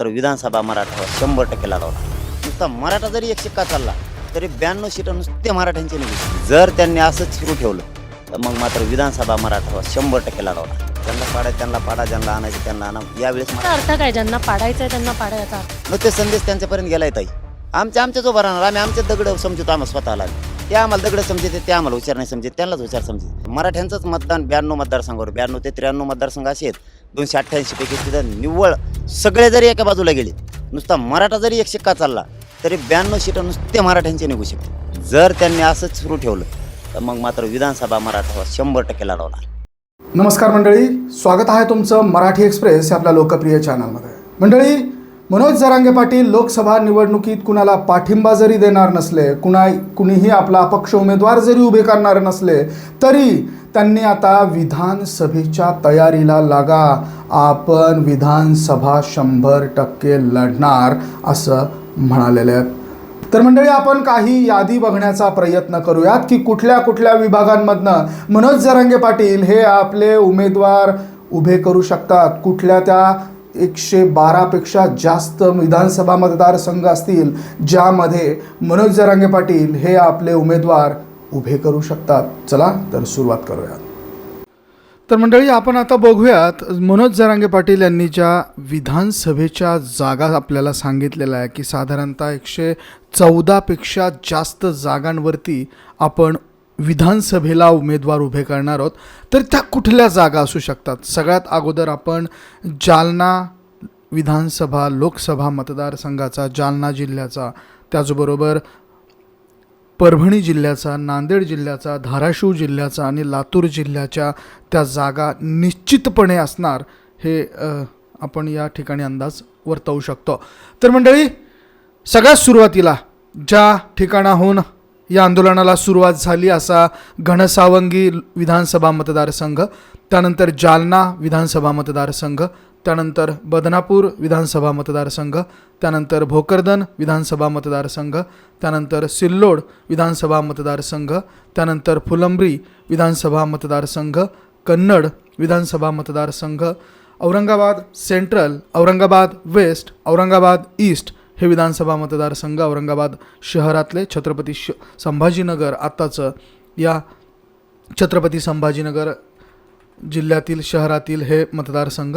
तर विधानसभा मराठा शंभर टक्के लढवणार नुसता मराठा जरी एक शिक्का चालला तरी ब्याण्णव सीटं नुसते मराठ्यांचे निघू जर त्यांनी असंच सुरू ठेवलं तर मग मात्र विधानसभा मराठा शंभर टक्के लढवणार त्यांना पाडा त्यांना पाडा ज्यांना आणायचं त्यांना आणा. यावेळेस अर्थ काय? ज्यांना पाडायचं आहे त्यांना पाडायचा मग ते संदेश त्यांच्यापर्यंत गेलाय ताई. आमच्या आमच्याच उभा राहणार. आम्ही आमचे दगड समजतो आम्हाला स्वतःला. ते आम्हाला दगड समजते ते आम्हाला हुशार नाही समजते त्यांनाच हुशार समजते. मराठ्यांचंच मतदान ब्याण्णव मतदारसंघावर ब्याण्णव ते त्र्याण्णव मतदारसंघ असे आहेत. दोनशे अठ्ठ्याऐंशी पैकी तिथं निव्वळ सगळे जरी एका बाजूला गेले नुसता मराठा जरी एक शिक्का चालला तरी ब्याण्णव सीटं नुसते मराठ्यांचे निघू शकते जर त्यांनी असंच सुरू ठेवलं तर मग मात्र विधानसभा मराठा शंभर टक्के लढवणार. नमस्कार मंडळी स्वागत आहे तुमचं मराठी एक्सप्रेस या आपल्या लोकप्रिय चॅनलमध्ये मंडळी मनोज जरांगे पाटील लोकसभा निवडणुकीत कुणाला पाठिंबा जरी देणार नसले कुणा कुणीही आपला अपक्ष उमेदवार जरी उभे करणार नसले तरी त्यांनी आता विधानसभेच्या तयारीला लागा. आपण विधानसभा शंभर टक्के लढणार असं म्हणालेले आहेत. तर मंडळी आपण काही यादी बघण्याचा प्रयत्न करूयात की कुठल्या कुठल्या विभागांमधनं मनोज जरांगे पाटील हे आपले उमेदवार उभे करू शकतात. कुठल्या त्या एकशे बारापेक्षा जास्त विधानसभा मतदारसंघ असतील ज्यामध्ये मनोज जरांगे पाटील हे आपले उमेदवार उभे करू शकतात. चला तर सुरुवात करूयात. तर मंडळी आपण आता बघूयात मनोज जरांगे पाटील यांनी ज्या विधानसभेच्या जागा आपल्याला सांगितलेल्या आहे की साधारणतः एकशे चौदापेक्षा जास्त जागांवरती आपण विधानसभेला उमेदवार उभे करणार आहोत तर त्या कुठल्या जागा असू शकतात? सगळ्यात अगोदर आपण जालना विधानसभा लोकसभा मतदारसंघाचा जालना जिल्ह्याचा त्याचबरोबर परभणी जिल्ह्याचा नांदेड जिल्ह्याचा धाराशिव जिल्ह्याचा आणि लातूर जिल्ह्याच्या त्या जागा निश्चितपणे असणार हे आपण या ठिकाणी अंदाज वर्तवू शकतो. तर मंडळी सगळ्यात सुरुवातीला ज्या ठिकाणाहून या आंदोलनाला सुरुवात झाली असा घनसावंगी विधानसभा मतदारसंघ त्यानंतर जालना विधानसभा मतदारसंघ त्यानंतर बदनापूर विधानसभा मतदारसंघ त्यानंतर भोकरदन विधानसभा मतदारसंघ त्यानंतर सिल्लोड विधानसभा मतदारसंघ त्यानंतर फुलंब्री विधानसभा मतदारसंघ कन्नड विधानसभा मतदारसंघ Aurangabad central Aurangabad west Aurangabad east हे विधानसभा मतदारसंघ औरंगाबाद शहरातले छत्रपती श संभाजीनगर आत्ताचं या छत्रपती संभाजीनगर जिल्ह्यातील शहरातील हे मतदारसंघ.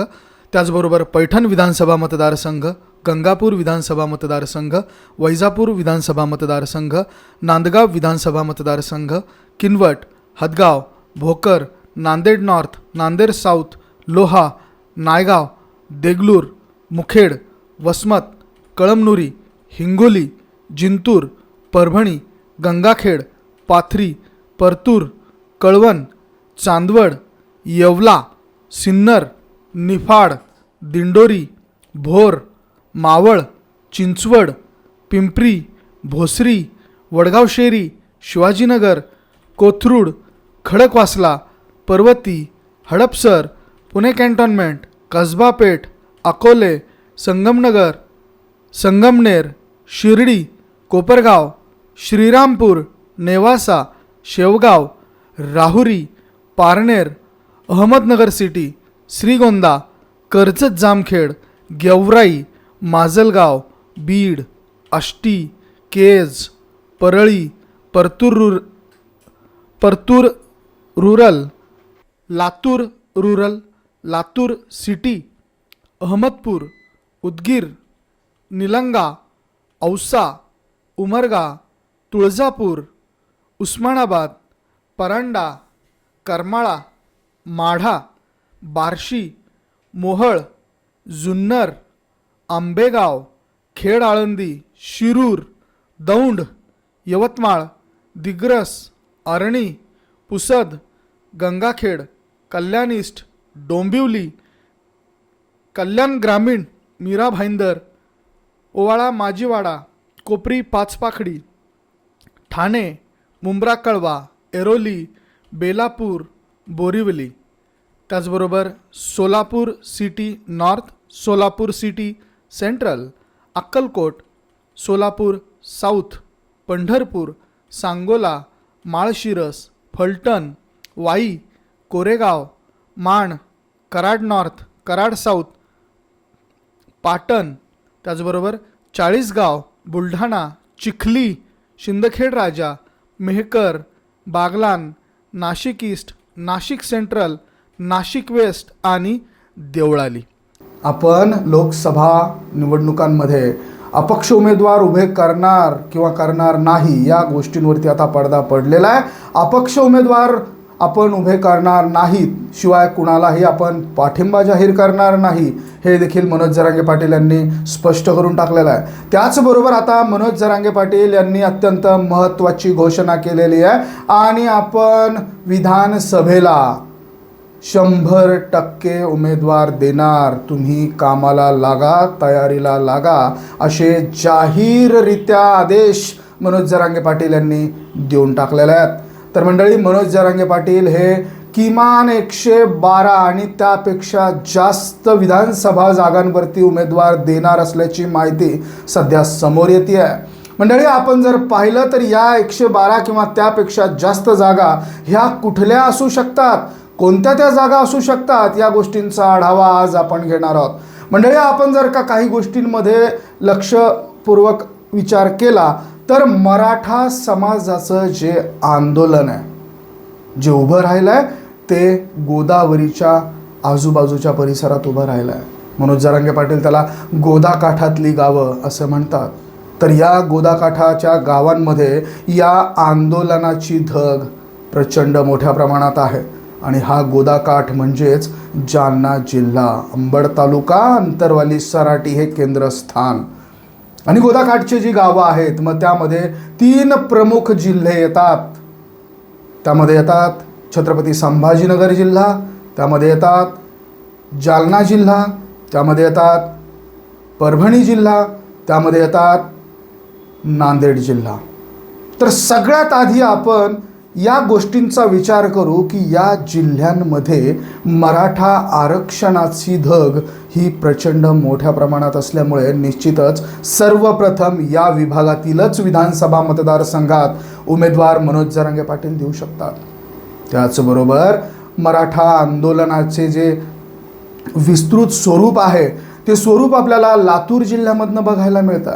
त्याचबरोबर पैठण विधानसभा मतदारसंघ गंगापूर विधानसभा मतदारसंघ वैजापूर विधानसभा मतदारसंघ नांदगाव विधानसभा मतदारसंघ Kinwat Hadgaon Bhokar Nanded north Nanded south Loha Naigaon Deglur Mukhed Vasmat Kalamnuri Hingoli Jintur Parbhani Gangakhed Pathri Partur Kalwan Chandwad Yeola Sinnar Niphad Dindori Bhor Maval Chinchwad Pimpri Bhosari Vadgaon Sheri Shivajinagar Kothrud Khadakwasla Parvati Hadapsar Pune cantonment Kasba Peth Akole Sangamnagar Sangamner Shirdi Kopargaon Shrirampur Nevasa Shevgaon Rahuri Parner Ahmednagar city Shrigonda Karjat Jamkhed Georai Majalgaon Beed Ashti Kaij Parli Partur रुर Partur rural Latur rural Latur city Ahmedpur Udgir Nilanga Ausa Umarga Tuljapur Osmanabad Paranda Karmala Madha Barshi Mohol Junnar Ambegaon Khed Alandi Shirur Daund Yavatmal Digras Arni Pusad Gangakhed Kalyan east Dombivli Kalyan ग्रामीण मीरा भाईंदर ओवाळा माजीवाडा कोपरी पाचपाखडी ठाणे मुंब्रा कळवा एरोली बेलापूर बोरिवली. त्याचबरोबर Solapur city north Solapur city central Akkalkot Solapur south Pandharpur Sangola Malshiras Phaltan Wai Koregaon Maan Karad north Karad south Patan त्याचबरोबर Chalisgaon Buldhana Chikhli Sindkhed Raja Mehkar Baglan Nashik east Nashik central Nashik west आणि देवळाली. आपण लोकसभा निवडणुकांमध्ये अपक्ष उमेदवार उभे करणार किंवा करणार नाही या गोष्टींवरती आता पडदा पडलेला आहे. अपक्ष उमेदवार आपण उभे करणार नाहीत शिवाय कुणालाही आपण पाठिंबा जाहीर करणार नाही हे देखील मनोज जरांगे पाटील यांनी स्पष्ट करून टाकलेलं आहे. त्याचबरोबर आता मनोज जरांगे पाटील यांनी अत्यंत महत्त्वाची घोषणा केलेली आहे आणि आपण विधानसभेला शंभर टक्के उमेदवार देणार. तुम्ही कामाला लागा तयारीला लागा असे जाहीररित्या आदेश मनोज जरांगे पाटील यांनी देऊन टाकलेले आहेत. तर मंडळी मनोज जरांगे पाटील हे किमान एकशे बारा आणि त्यापेक्षा जास्त विधानसभा जागांवरती उमेदवार देणार असल्याची माहिती सध्या समोर येते आहे मंडळी आपण जर पाहिलं तर या एकशे बारा किंवा त्यापेक्षा जास्त जागा ह्या कुठल्या असू शकतात? कोणत्या त्या जागा असू शकतात? या गोष्टींचा आढावा आज आपण घेणार आहोत. मंडळी आपण जर का काही गोष्टींमध्ये लक्षपूर्वक विचार केला तर मराठा समाजाचं जे आंदोलन आहे जे उभं राहिलं आहे ते गोदावरीच्या आजूबाजूच्या परिसरात उभं राहिलं आहे मनोज जरांगे पाटील त्याला गोदाकाठातली गावं असं म्हणतात. तर या गोदाकाठाच्या गावांमध्ये या आंदोलनाची धग प्रचंड मोठ्या प्रमाणात आहे. आणि हा गोदाकाठ म्हणजेच जालना जिल्हा अंबड तालुका अंतरवाली सराटी हे केंद्रस्थान. आणि गोदाकाठची जी गावं आहेत मग त्यामध्ये तीन प्रमुख जिल्हे येतात. त्यामध्ये येतात छत्रपती संभाजीनगर जिल्हा त्यामध्ये येतात जालना जिल्हा त्यामध्ये येतात परभणी जिल्हा त्यामध्ये येतात नांदेड जिल्हा. तर सगळ्यात आधी आपण या गोष्टींचा विचार करू की या जिल्ह्यांमध्ये मराठा आरक्षणाची धग ही प्रचंड मोठ्या प्रमाणात असल्यामुळे निश्चितच सर्वप्रथम या विभागातीलच विधानसभा मतदारसंघात उमेदवार मनोज जरांगे पाटील देऊ शकतात. त्याचबरोबर मराठा आंदोलनाचे जे विस्तृत स्वरूप आहे ते स्वरूप आपल्याला लातूर जिल्ह्यामधनं बघायला मिळतं.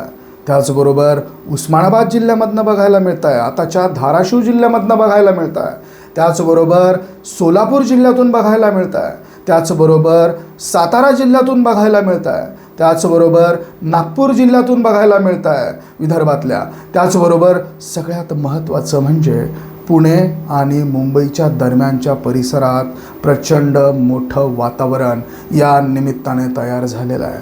त्याचबरोबर उस्मानाबाद जिल्ह्यामधनं बघायला मिळतं आहे आताच्या धाराशिव जिल्ह्यामधनं बघायला मिळतं आहे त्याचबरोबर सोलापूर जिल्ह्यातून बघायला मिळतं आहे त्याचबरोबर सातारा जिल्ह्यातून बघायला मिळतं आहे त्याचबरोबर नागपूर जिल्ह्यातून बघायला मिळतं आहे विदर्भातल्या. त्याचबरोबर सगळ्यात महत्त्वाचं म्हणजे पुणे आणि मुंबईच्या दरम्यानच्या परिसरात प्रचंड मोठं वातावरण या निमित्ताने तयार झालेलं आहे.